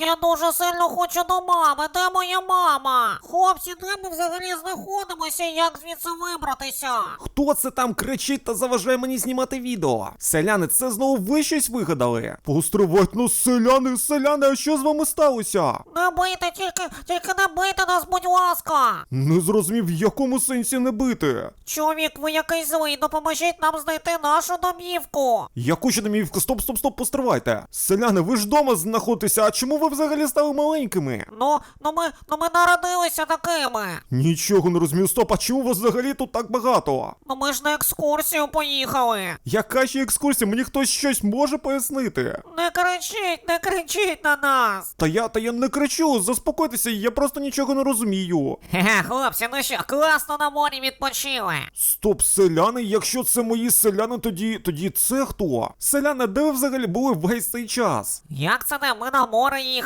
Я дуже сильно хочу до мами. Де моя мама? Хлопці, де ми взагалі знаходимося? Як звідси вибратися? Хто це там кричить та заважає мені знімати відео? Селяни, це знову ви щось вигадали? Постривать, ну селяни, селяни, а що з вами сталося? Не бийте, тільки, тільки не бийте нас, будь ласка. Не зрозумів, в якому сенсі не бити. Чоловік, ви якийсь злий, допоможіть нам знайти нашу домівку. Яку ще домівку? Стоп, стоп, стоп, постривайте. Селяни, ви ж дома знаходитеся, а чому ви взагалі стали маленькими? Ну, ну ми, ну ми народилися такими. Нічого не розумію, стоп, а чому вас взагалі тут так багато? Ну ми ж на екскурсію поїхали. Яка ще екскурсія? Мені хтось щось може пояснити? Не кричіть, не кричіть на нас. Та я та я не кричу, заспокойтеся, я просто нічого не розумію. Хе-хе, хлопці, ну що, класно на морі відпочили. Стоп, селяни, якщо це мої селяни, тоді тоді це хто? Селяни, де ви взагалі були весь цей час? Як це не? Ми на море їхали.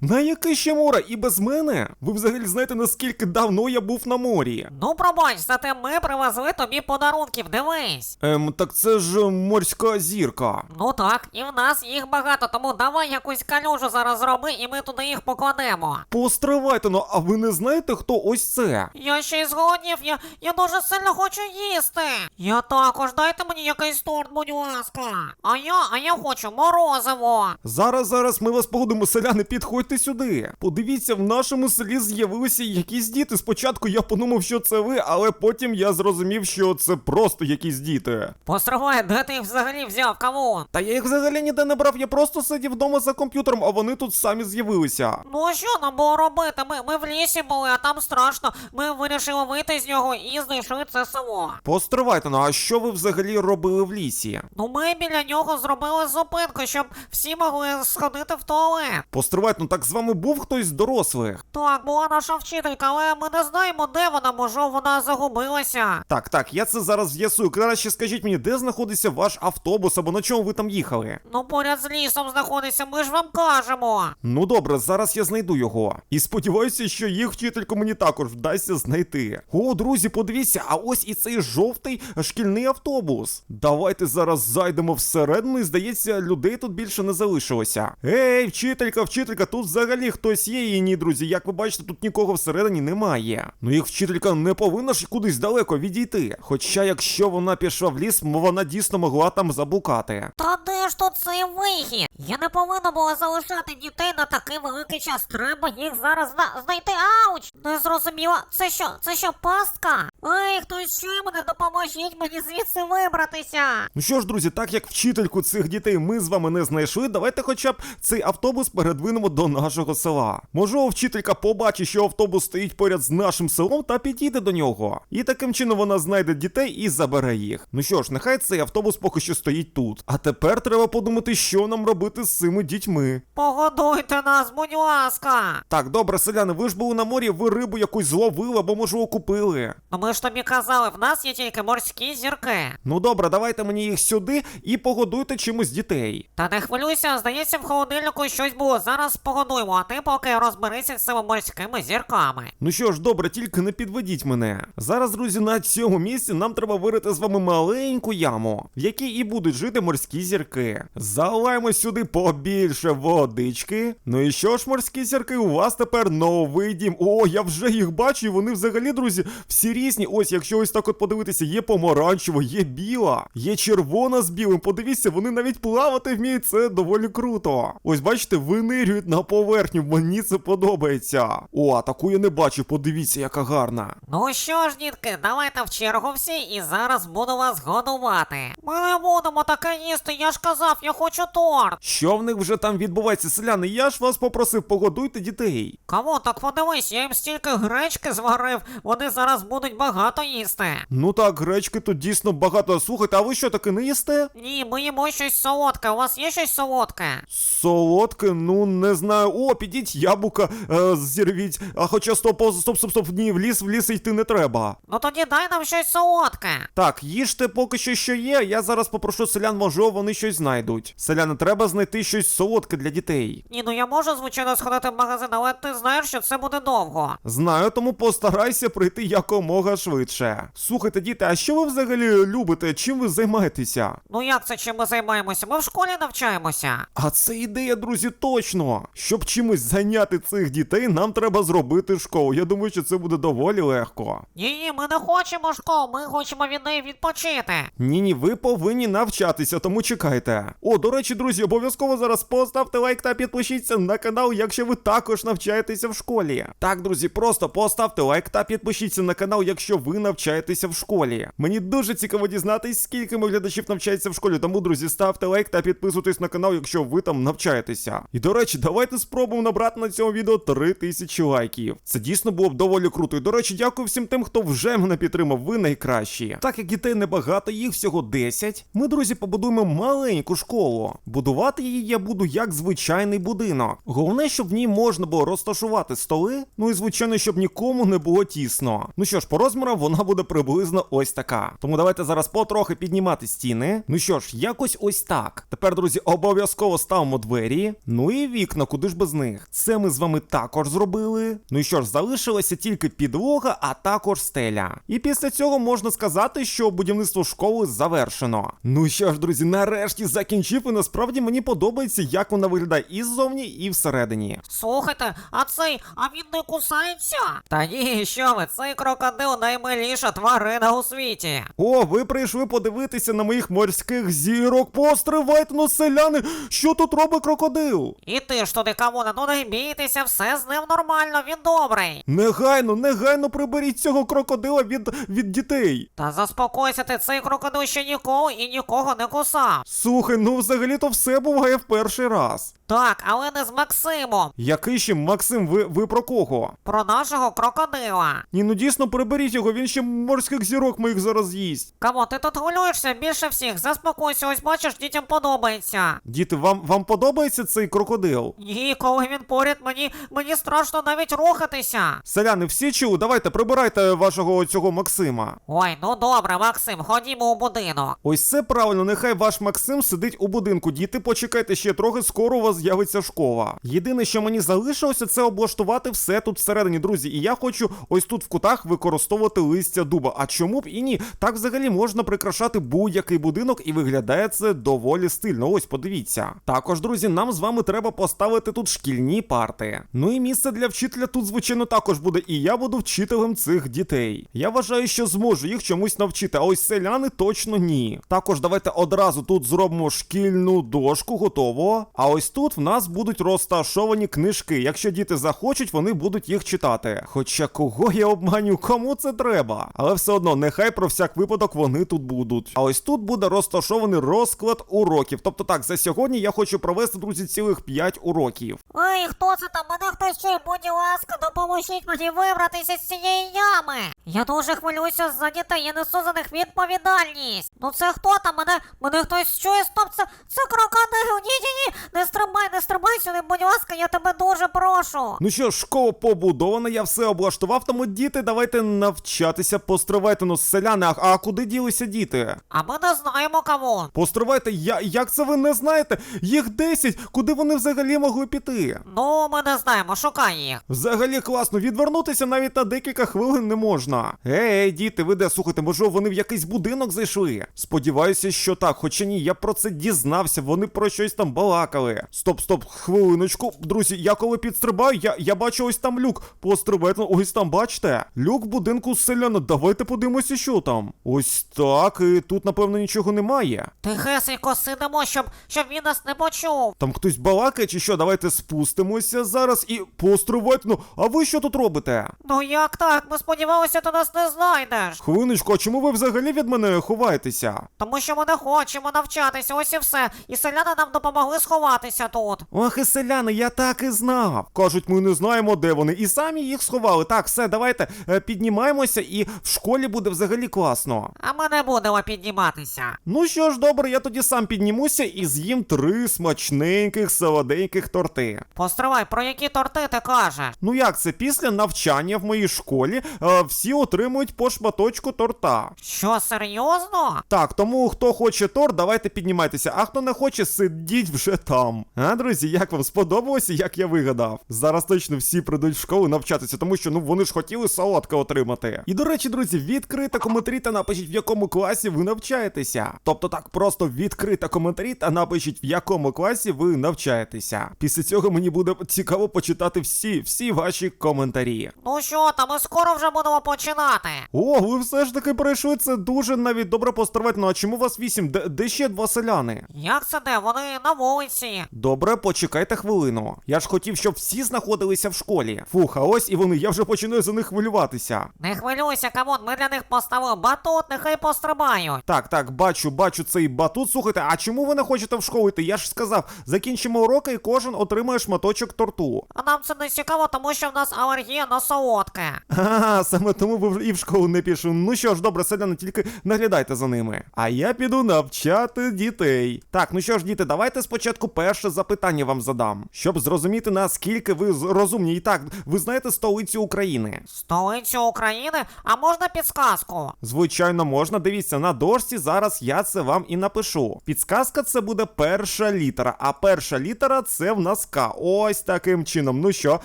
На яке ще море? І без мене? Ви взагалі знаєте, наскільки давно я був на морі? Ну пробач, зате ми привезли тобі подарунків, дивись. Ем, так це ж морська зірка. Ну так, і в нас їх багато, тому давай якусь калюжу зараз зроби, і ми туди їх покладемо. Постривайте, ну а ви не знаєте, хто ось це? Я ще й зголоднів, я, я дуже сильно хочу їсти. Я також, дайте мені якийсь торт, будь ласка. А я, а я хочу морозиво. Зараз, зараз ми вас погодимо, селяни, підходьте сюди. Подивіться, в нашому селі з'явилися якісь діти. Спочатку я подумав, що це ви, але потім я зрозумів, що це просто якісь діти. Постривай, де ти їх взагалі взяв, кавун? Та я їх взагалі ніде не брав, я просто сидів вдома за комп'ютером, а вони тут самі з'явилися. Ну а що нам було робити? Ми, ми в лісі були, а там страшно. Ми вирішили вийти з нього і знайшли це село. Постривайте, ну а що ви взагалі робили в лісі? Ну ми біля нього зробили зупинку, щоб всі могли сходити в туалет. Постривайте, ну так з вами був хтось з дорослих. Так, була наша вчителька, але ми не знаємо, де вона, може, вона загубилася. Так, так, я це зараз з'ясую. Краще скажіть мені, де знаходиться ваш автобус або на чому ви там їхали? Ну, поряд з лісом знаходиться, ми ж вам кажемо. Ну добре, зараз я знайду його. І сподіваюся, що їх вчительку мені також вдасться знайти. О, друзі, подивіться, а ось і цей жовтий шкільний автобус. Давайте зараз зайдемо всередину, і здається, людей тут більше не залишилося. Ей, вчителька, вчителька, тут взагалі хтось є і ні, друзі. Як ви бачите, тут нікого всередині немає. Ну їх вчителька не повинна ж кудись далеко відійти. Хоча, якщо вона пішла в ліс, вона дійсно могла там заблукати. Та де ж тут цей вихід? Я не повинна була залишати дітей на такий великий час. Треба їх зараз зна- знайти. Ауч! Не зрозуміла. Це що? Це що, пастка? Ей, хтось ще мене допоможіть мені звідси вибратися. Ну що ж, друзі, так як вчительку цих дітей ми з вами не знайшли, давайте хоча б цей автобус передвинемо до нашого села. Можливо, вчителька побачить, що автобус стоїть поряд з нашим селом та підійде до нього. І таким чином вона знайде дітей і забере їх. Ну що ж, нехай цей автобус поки що стоїть тут. А тепер треба подумати, що нам робити з цими дітьми. Погодуйте нас, будь ласка. Так, добре, селяни, ви ж були на морі, ви рибу якусь зловили або можливо купили. Ну ми ж тобі казали, в нас є тільки морські зірки. Ну добре, давайте мені їх сюди і погодуйте чимось дітей. Та не хвилюйся, здається, в холодильнику щось було. Зараз погодуємо, а ти поки розберися з цими морськими зірками. Ну що ж, добре, тільки не підведіть мене. Зараз, друзі, на цьому місці нам треба вирити з вами маленьку яму, в якій і будуть жити морські зірки. Заливаємо сюди побільше водички. Ну і що ж, морські зірки, у вас тепер новий дім. О, я вже їх бачу, і вони взагалі, друзі, всі різні. Ось, якщо ось так от подивитися, є помаранчева, є біла, є червона з білим. Подивіться, вони навіть плавати вміють. Це доволі круто. Ось бачите, винирюють на поверхню. Мені це подобається. О, а таку я не бачу. Подивіться, яка гарна. Ну що ж, дітки, давайте в чергу всі і зараз буду вас годувати. Ми не будемо таке їсти, я ж казав, я хочу торт. Що в них вже там відбувається, селяни? Я ж вас попросив, погодуйте дітей. Кому так подивись, я їм стільки гречки зварив, вони зараз будуть багато їсти. Ну так, гречки тут дійсно багато. Слухайте, а ви що таки не їсте? Ні, ми їмо щось солодке. У вас є щось солодке? Солодке, ну не знаю. О, підіть яблука е, зірвіть. А хоча стоп, стоп, стоп, стоп, ні, в ліс, в ліс йти не треба. Ну тоді дай нам щось солодке. Так, їжте поки що що є. Я зараз попрошу селян, можливо, вони щось знайдуть. Селяни, треба знайти щось солодке для дітей. Ні, ну я можу, звичайно, сходити в магазин, але ти знаєш, що це буде довго. Знаю, тому постарайся прийти якомога швидше. Слухайте, діти, а що ви взагалі любите? Чим ви займаєтеся? Ну як це чим ми займаємося? Ми в школі навчаємося. А це ідея, друзі, точно. Точно. Щоб чимось зайняти цих дітей, нам треба зробити школу. Я думаю, що це буде доволі легко. Ні, ні, ми не хочемо школу, ми хочемо від неї відпочити. Ні, ні, ви повинні навчатися, тому чекайте. О, до речі, друзі, обов'язково зараз поставте лайк та підпишіться на канал, якщо ви також навчаєтеся в школі. Так, друзі, просто поставте лайк та підпишіться на канал, якщо ви навчаєтеся в школі. Мені дуже цікаво дізнатись, скільки моїх глядачів навчається в школі. Тому, друзі, ставте лайк та підписуйтесь на канал, якщо ви там навчаєтеся. І до речі, давайте спробуємо набрати на цьому відео 3000 лайків. Це дійсно було б доволі круто. І до речі, дякую всім тим, хто вже мене підтримав. Ви найкращі. Так як дітей небагато, їх всього 10, Ми, друзі, побудуємо маленьку школу. Будувати її я буду як звичайний будинок. Головне, щоб в ній можна було розташувати столи. Ну і звичайно, щоб нікому не було тісно. Ну що ж, по розмірам вона буде приблизно ось така. Тому давайте зараз потрохи піднімати стіни. Ну що ж, якось ось так. Тепер, друзі, обов'язково ставимо двері. Ну і вікна, куди ж без них. Це ми з вами також зробили. Ну і що ж, залишилася тільки підлога, а також стеля. І після цього можна сказати, що будівництво школи завершено. Ну що ж, друзі, нарешті закінчив, і насправді мені подобається, як вона виглядає і ззовні, і всередині. Слухайте, а цей, а він не кусається? Та ні, що ви, цей крокодил наймиліша тварина у світі. О, ви прийшли подивитися на моїх морських зірок. Постривайте, ну селяни, що тут робить крокодил? І ти ж туди камона, ну не бійтеся, все з ним нормально, він добрий. Негайно, негайно приберіть цього крокодила від, від дітей. Та заспокойся ти, цей крокодил ще ніколи і нікого не кусав. Слухай, ну взагалі-то все буває в перший раз. Так, але не з Максимом. Який ще Максим, ви, ви про кого? Про нашого крокодила. Ні, ну дійсно приберіть його, він ще морських зірок моїх зараз з'їсть. Камон, ти тут гулюєшся більше всіх, заспокойся, ось бачиш, дітям подобається. Діти, вам, вам подобається цей крокодил? Ні, коли він поряд, мені, мені страшно навіть рухатися. Селяни, всі чули? Давайте прибирайте вашого цього Максима. Ой, ну добре, Максим, ходімо у будинок. Ось це правильно, нехай ваш Максим сидить у будинку. Діти, почекайте ще трохи, скоро у вас з'явиться школа. Єдине, що мені залишилося, це облаштувати все тут всередині, друзі. І я хочу ось тут в кутах використовувати листя дуба. А чому б і ні? Так взагалі можна прикрашати будь-який будинок, і виглядає це доволі стильно. Ось подивіться. Також, друзі, нам з вами треба поставити тут шкільні парти. Ну і місце для вчителя тут, звичайно, також буде. І я буду вчителем цих дітей. Я вважаю, що зможу їх чомусь навчити, а ось селяни точно ні. Також давайте одразу тут зробимо шкільну дошку, готово. А ось тут в нас будуть розташовані книжки. Якщо діти захочуть, вони будуть їх читати. Хоча кого я обманю, кому це треба? Але все одно, нехай про всяк випадок вони тут будуть. А ось тут буде розташований розклад уроків. Тобто так, за сьогодні я хочу провести, друзі, цілих 5 уроків. Ой, хто це там? Мене хтось чує, будь ласка, допоможіть мені вибратися з цієї ями. Я дуже хвилююся за дітей, я несу за них відповідальність. Ну це хто там? Мене, мене хтось чує, стоп, це, це крокодил. Ні, ні, ні, не стрибай, не стрибай сюди, будь ласка, я тебе дуже прошу. Ну що ж, школа побудована, я все облаштував, тому діти, давайте навчатися, постривайте ну селяни. А, а куди ділися діти? А ми не знаємо кому. Постривайте, я, як це ви не знаєте? Їх 10, куди вони взагалі могли піти? Ну, ми не знаємо, шукай їх. Взагалі класно, відвернутися навіть на декілька хвилин не можна. Ей, діти, ви де слухайте, може вони в якийсь будинок зайшли? Сподіваюся, що так, хоча ні, я про це дізнався, вони про щось там балакали. Стоп, стоп, хвилиночку. Друзі, я коли підстрибаю, я, я бачу ось там люк. Пострибайте, ось там, бачите? Люк в будинку селяна. Давайте подивимося, що там. Ось так, і тут, напевно, нічого немає. Тихесенько сидимо, щоб, щоб він нас не почув. Там хтось балакає чи що? Давайте спустимося зараз і постривайте. Ну, а ви що тут робите? Ну як так? Ми сподівалися, ти нас не знайдеш. Хвилиночку, а чому ви взагалі від мене ховаєтеся? Тому що ми не хочемо навчатися, ось і все. І селяни нам допомогли сховатися тут. Ох, і селяни, я так і знав. Кажуть, ми не знаємо, де вони, і самі їх сховали. Так, все, давайте е, піднімаємося, і в школі буде взагалі класно. А ми не будемо підніматися. Ну що ж, добре, я тоді сам піднімуся і з'їм три смачненьких солоденьких торти. Постривай, про які торти ти кажеш? Ну як це після навчання в моїй школі е, всі всі отримують по шматочку торта. Що, серйозно? Так, тому хто хоче торт, давайте піднімайтеся, а хто не хоче, сидіть вже там. А, друзі, як вам сподобалося, як я вигадав? Зараз точно всі прийдуть в школу навчатися, тому що ну вони ж хотіли солодке отримати. І до речі, друзі, відкрийте коментарі та напишіть, в якому класі ви навчаєтеся. Тобто так, просто відкрийте коментарі та напишіть, в якому класі ви навчаєтеся. Після цього мені буде цікаво почитати всі, всі ваші коментарі. Ну що, та ми скоро вже будемо починати. О, ви все ж таки пройшли це дуже навіть добре постарувати. Ну а чому вас вісім? Де, де ще два селяни? Як це де? Вони на вулиці. Добре, почекайте хвилину. Я ж хотів, щоб всі знаходилися в школі. Фух, а ось і вони, я вже починаю за них хвилюватися. Не хвилюйся, камон, ми для них поставили батут, нехай пострибають. Так, так, бачу, бачу цей батут. Слухайте, а чому ви не хочете в школу йти? Я ж сказав, закінчимо уроки і кожен отримає шматочок торту. А нам це не цікаво, тому що в нас алергія на солодке. Ага, саме тому ви вже і в школу не пішли. Ну що ж, добре, селяни, тільки наглядайте за ними. А я піду навчати дітей. Так, ну що ж, діти, давайте спочатку перше запитання вам задам, щоб зрозуміти наскільки ви розумні. І так, ви знаєте столицю України. Столицю України? А можна підсказку? Звичайно, можна. Дивіться, на дошці зараз я це вам і напишу. Підсказка це буде перша літера, а перша літера це в нас К. Ось таким чином. Ну що,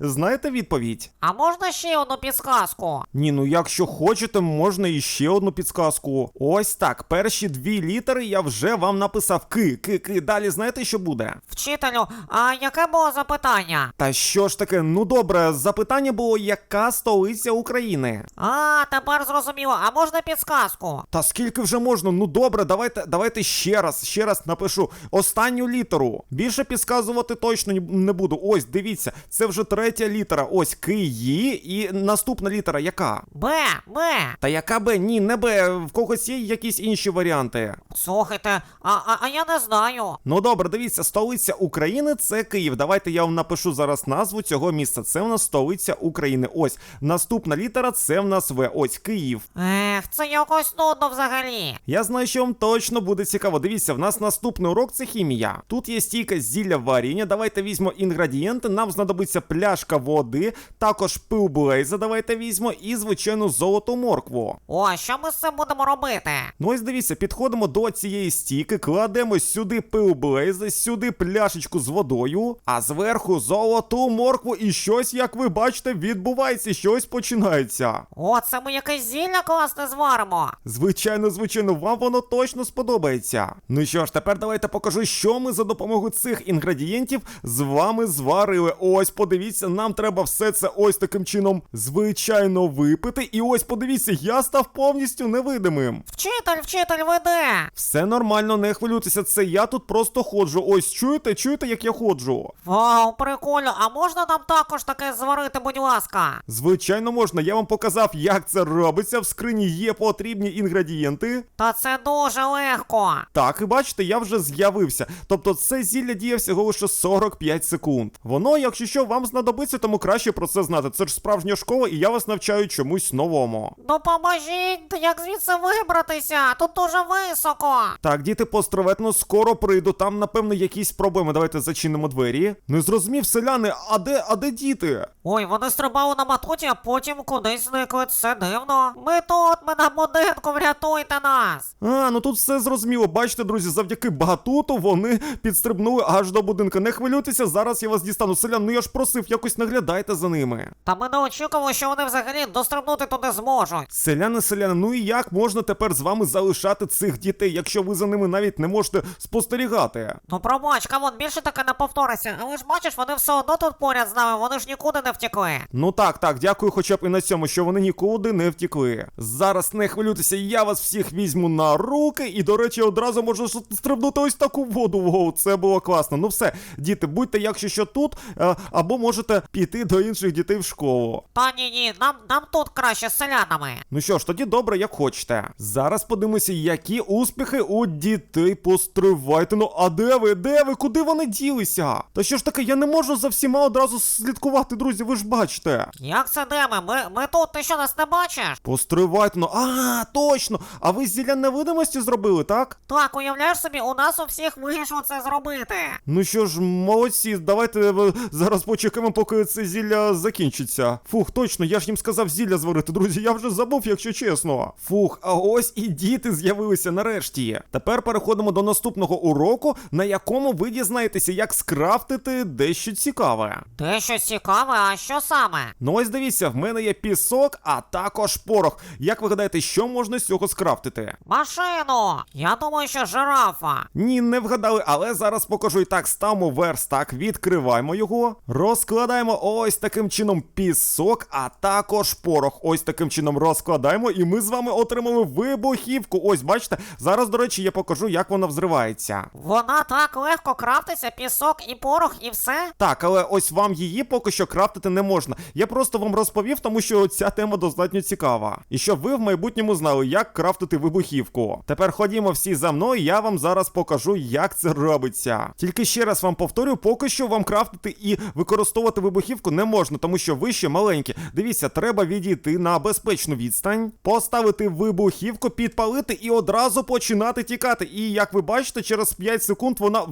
знаєте відповідь? А можна ще одну підсказку? Ні, ну якщо хочете, можна і ще одну підсказку. Ось так. Перші дві літери я вже вам написав Ки, ки, ки. Далі знаєте, що буде? Вчителю, а яке було запитання? Та що ж таке, ну добре, запитання було, яка столиця України? А, тепер зрозуміло, а можна підсказку? Та скільки вже можна? Ну добре, давайте, давайте ще раз, ще раз напишу останню літеру. Більше підсказувати точно не буду. Ось, дивіться, це вже третя літера. Ось Киї, і наступна літера яка? Б, Б. Та яка Б? Ні, не Б. В когось є якісь інші варіанти. Слухайте, а, а, а я не знаю. Ну добре, дивіться, столиця України це Київ. Давайте я вам напишу зараз назву цього міста. Це в нас столиця України. Ось наступна літера це в нас В. Ось Київ. Ех, це якось нудно взагалі. Я знаю, що вам точно буде цікаво. Дивіться, в нас наступний урок це хімія. Тут є стійка зілля варіння. Давайте візьмо інгредієнти. Нам знадобиться пляшка води, також пил блейза. Давайте візьмо і звичайну золоту моркву. О, що ми з цим будемо робити? Ну ось дивіться, підходимо до цієї стійки, кладемо сюди пил блейза, сюди пляшечку з водою, а зверху золоту моркву, і щось, як ви бачите, відбувається, щось починається. О, це ми якесь зілля класне зваримо. Звичайно, звичайно, вам воно точно сподобається. Ну що ж, тепер давайте покажу, що ми за допомогою цих інгредієнтів з вами зварили. Ось, подивіться, нам треба все це ось таким чином звичайно випити. І ось подивіться, я став повністю невидимим. Вчитель, вчитель, ви де? Все нормально, не хвилюйтеся, це я тут просто ходжу. Ось чуєте, чуєте, як я ходжу? Вау, прикольно, а можна нам також таке зварити, будь ласка? Звичайно, можна. Я вам показав, як це робиться. В скрині є потрібні інгредієнти. Та це дуже легко. Так, і бачите, я вже з'явився. Тобто це зілля діє всього лише 45 секунд. Воно, якщо що, вам знадобиться, тому краще про це знати. Це ж справжня школа, і я вас навчаю чомусь новому. Ну поможіть, як звідси вибратися? Тут дуже високо. Так, діти построветно скоро прийду. Там, напевно, якісь проблеми. Давайте зачинимо двері. Не зрозумів, селяни, а де, а де діти? Ой, вони стрибали на матуті, а потім кудись зникли. Це дивно. Ми тут, ми на будинку, врятуйте нас. А, ну тут все зрозуміло. Бачите, друзі, завдяки багатуту вони підстрибнули аж до будинку. Не хвилюйтеся, зараз я вас дістану. Селян, ну я ж просив, якось наглядайте за ними. Та ми не очікували, що вони взагалі дострибнути туди зможуть. Селяни, селяни, ну і як можна тепер з вами залишати цих дітей, якщо ви за ними навіть не можете спостерігати? Ну пробач, камон, більше таке не повториться. Але ж бачиш, вони все одно тут поряд з нами, вони ж нікуди не втекли. Ну так, так, дякую хоча б і на цьому, що вони нікуди не втікли. Зараз не хвилюйтеся, я вас всіх візьму на руки, і, до речі, одразу можу стрибнути ось таку воду. Воу, це було класно. Ну все, діти, будьте, якщо що тут, е, або можете піти до інших дітей в школу. Та ні, ні, нам, нам тут краще з селянами. Ну що ж, тоді добре, як хочете. Зараз подивимося, які успіхи у дітей постривайте. Ну, а де ви? Де ви? Куди вони ділися? Та що ж таке, я не можу за всіма одразу слідкувати, друзі, ви ж бачите. Як це де ми? Ми, ми тут, ти що нас не бачиш? Постривайте, ну, а, точно! А ви зілля невидимості зробили, так? Так, уявляєш собі, у нас у всіх вийшло це зробити. Ну що ж, молодці, давайте е, зараз почекаємо, поки це зілля закінчиться. Фух, точно, я ж їм сказав зілля зварити, друзі. Я вже забув, якщо чесно. Фух, а ось і діти з'явилися нарешті. Тепер переходимо до наступного уроку, на якому ви дізнаєтеся, як скрафтити дещо цікаве. Те щось цікаве, а що саме? Ну ось дивіться, в мене є пісок, а також порох. Як ви гадаєте, що можна з цього скрафтити? Машину! Я думаю, що жирафа. Ні, не вгадали, але зараз покажу. І так, ставимо верстак, відкриваємо його, розкладаємо ось таким чином пісок, а також порох. Ось таким чином розкладаємо, і ми з вами отримали вибухівку. Ось, бачите, зараз, до речі, я покажу, як вона взривається. Вона так легко крафтиться, пісок і порох, і все. Так, але ось вам її поки що крафтити не можна. Я просто вам розповів, тому що ця тема достатньо цікава. І щоб ви в майбутньому знали, як крафтити вибухівку. Тепер ходімо всі за мною, я вам зараз покажу, як це робиться. Тільки ще раз вам повторю, поки що вам крафтити і використовувати вибухівку не можна, тому що ви ще маленькі. Дивіться, треба відійти на безпечну відстань, поставити вибухівку, підпалити і одразу починати тікати. І як ви бачите, через 5 секунд вона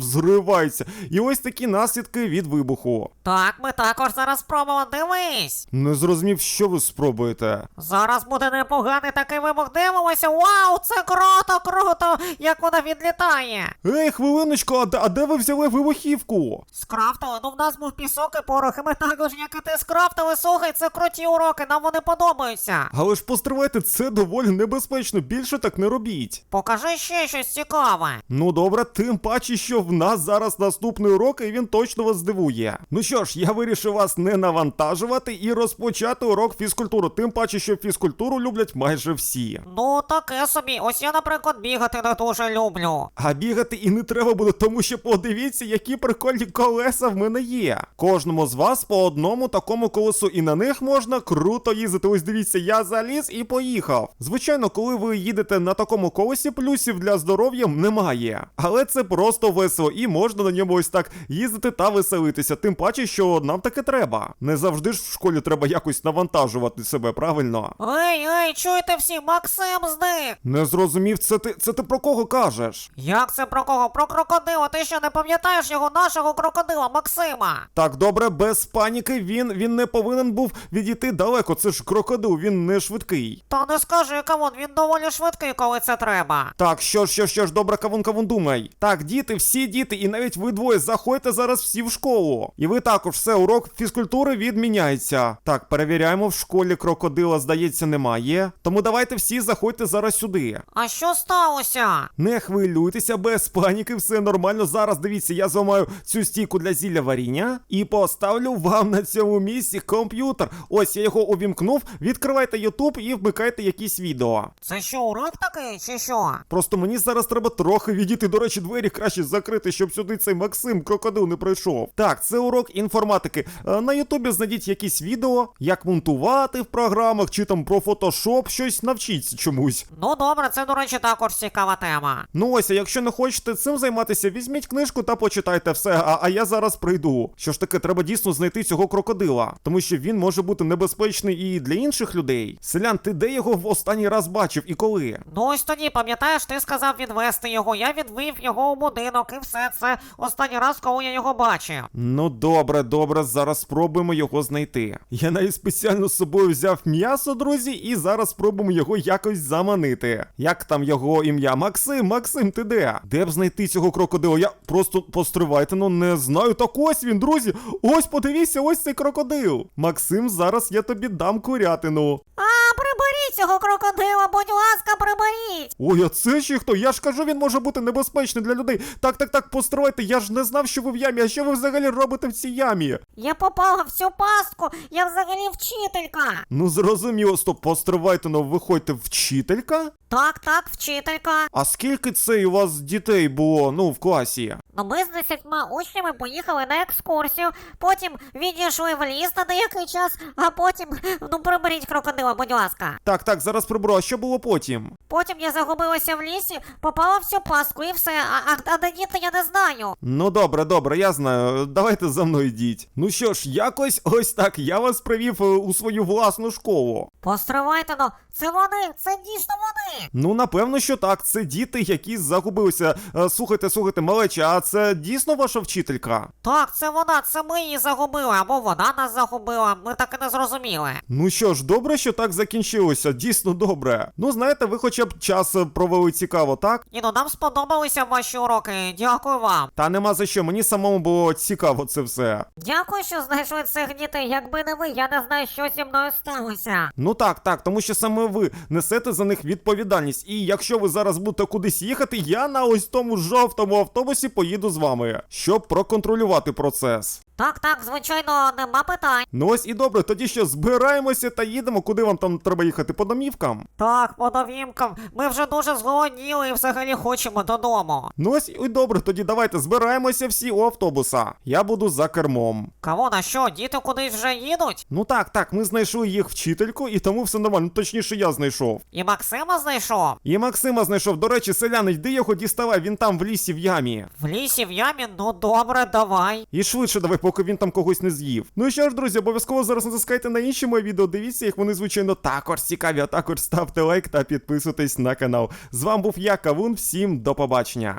взривається. І ось такі наслідки від вибуху. Так, ми також зараз спробуємо, дивись. Не зрозумів, що ви спробуєте. Зараз буде непоганий такий вибух. Дивимося. Вау, це круто, круто! Як вона відлітає. Ей, хвилиночку, а, а де ви взяли вибухівку? Скрафтили, ну в нас був пісок і порох, і ми також, як і ти скрафтили, слухай, це круті уроки, нам вони подобаються. Але ж постривайте, це доволі небезпечно, більше так не робіть. Покажи ще щось цікаве. Ну добре, тим паче, що в нас зараз наступний урок, і він точно вас здивує. Ну що ж, я вирішив вас не навантажувати і розпочати урок фізкультури. Тим паче, що фізкультуру люблять майже всі. Ну, таке собі. Ось я, наприклад, бігати не дуже люблю. А бігати і не треба буде, тому що подивіться, які прикольні колеса в мене є. Кожному з вас по одному такому колесу, і на них можна круто їздити. Ось дивіться, я заліз і поїхав. Звичайно, коли ви їдете на такому колесі, плюсів для здоров'я немає. Але це просто весело, і можна на ньому ось так їздити та веселитися. Тим паче, що нам таке треба. Не завжди ж в школі треба якось навантажувати себе, правильно? Ей, ей, чуєте всі, Максим зник. Не зрозумів, це ти це ти про кого кажеш? Як це про кого? Про крокодила. Ти що не пам'ятаєш його нашого крокодила, Максима? Так, добре, без паніки. Він він не повинен був відійти далеко. Це ж крокодил, він не швидкий. Та не скажи, кавун, він доволі швидкий, коли це треба. Так, що ж, що ж, що ж, добре, кавун, кавун, думай. Так, діти, всі діти, і навіть ви двоє заходьте зараз всі в школу. І ви також все, урок фізкультури відміняється. Так, перевіряємо, в школі крокодила, здається, немає. Тому давайте всі заходьте зараз сюди. А що сталося? Не хвилюйтеся, без паніки, все нормально. Зараз дивіться, я зламаю цю стійку для зілля варіння і поставлю вам на цьому місці комп'ютер. Ось я його увімкнув. Відкривайте YouTube і вмикайте якісь відео. Це що, урок такий, чи що? Просто мені зараз треба трохи відійти. До речі, двері краще закрити, щоб сюди цей Максим крокодил не пройшов. Так, це урок інформатики. Е, На Ютубі знайдіть якісь відео, як монтувати в програмах, чи там про фотошоп, щось навчіться чомусь. Ну добре, це, до речі, також цікава тема. Ну ось, а якщо не хочете цим займатися, візьміть книжку та почитайте все. А, а я зараз прийду. Що ж таки, треба дійсно знайти цього крокодила, тому що він може бути небезпечний і для інших людей. Селян, ти де його в останній раз бачив і коли? Ну ось тоді, пам'ятаєш, ти сказав відвести його, я відвів його у будинок, і все це останній раз, коли я його бачив. Ну добре, добре, зараз спробуємо його знайти. Я навіть спеціально з собою взяв м'ясо, друзі, і зараз спробуємо його якось заманити. Як там його ім'я? Максим, Максим, ти де? Де б знайти цього крокодила? Я просто постривайте, ну не знаю. Так ось він, друзі. Ось подивіться, ось цей крокодил. Максим, зараз я тобі дам курятину. А, приберіть цього крокодила, будь ласка, приберіть! Ой, а це ще хто? Я ж кажу, він може бути небезпечний для людей. Так, так, так, постривайте, я ж не знав, що ви в ямі. А що ви взагалі робите в цій ямі? Я попала в цю пастку, я взагалі вчителька. Ну зрозуміло, стоп, постривайте, ну виходьте вчителька. Так, так, вчителька. А скільки це у вас дітей було, ну, в класі? Ну ми з десятьма учнями поїхали на екскурсію, потім відійшли в ліс на деякий час, а потім, ну приберіть крокодила, будь ласка. Так, так, зараз приберу, а що було потім? Потім я загубилася в лісі, попала в цю пастку і все, а, а, а де діти я не знаю. Ну добре, добре, я знаю. Давайте за мною йдіть. Ну що ж, якось ось так я вас привів е, у свою власну школу. Постривайте, ну, це вони, це дійсно вони. Ну, напевно, що так. Це діти, які загубилися. Е, Слухайте, слухайте, малеча, а це дійсно ваша вчителька? Так, це вона, це ми її загубили, або вона нас загубила, ми так і не зрозуміли. Ну що ж, добре, що так закінчилося, дійсно добре. Ну, знаєте, ви хоча б час е, провели цікаво, так? І ну нам сподобалися ваші уроки, дякую вам. Та нема за що, мені самому було цікаво це все. Дякую, що знайшли цих дітей. Якби не ви, я не знаю, що зі мною сталося. Ну так, так, тому що саме ви несете за них відповідальність. І якщо ви зараз будете кудись їхати, я на ось тому жовтому автобусі поїду з вами, щоб проконтролювати процес. Так, так, звичайно, нема питань. Ну ось і добре, тоді що збираємося та їдемо, куди вам там треба їхати по домівкам. Так, по новімкам. Ми вже дуже зголодніли і взагалі хочемо додому. Ну ось і добре, тоді давайте збираємося всі у автобуса. Я буду за кермом. Кого на що, діти кудись вже їдуть? Ну так, так, ми знайшли їх вчительку, і тому все нормально. Точніше, я знайшов. І Максима знайшов? І Максима знайшов. До речі, селяни, йди його діставай, він там в лісі в ямі. В лісі в ямі? Ну добре, давай. І швидше давай, поки він там когось не з'їв. Ну і що ж, друзі, обов'язково зараз натискайте на інші мої відео. Дивіться їх, вони, звичайно, також цікаві. А також ставте лайк та підписуйтесь на канал. З вами був я, Кавун. Всім до побачення.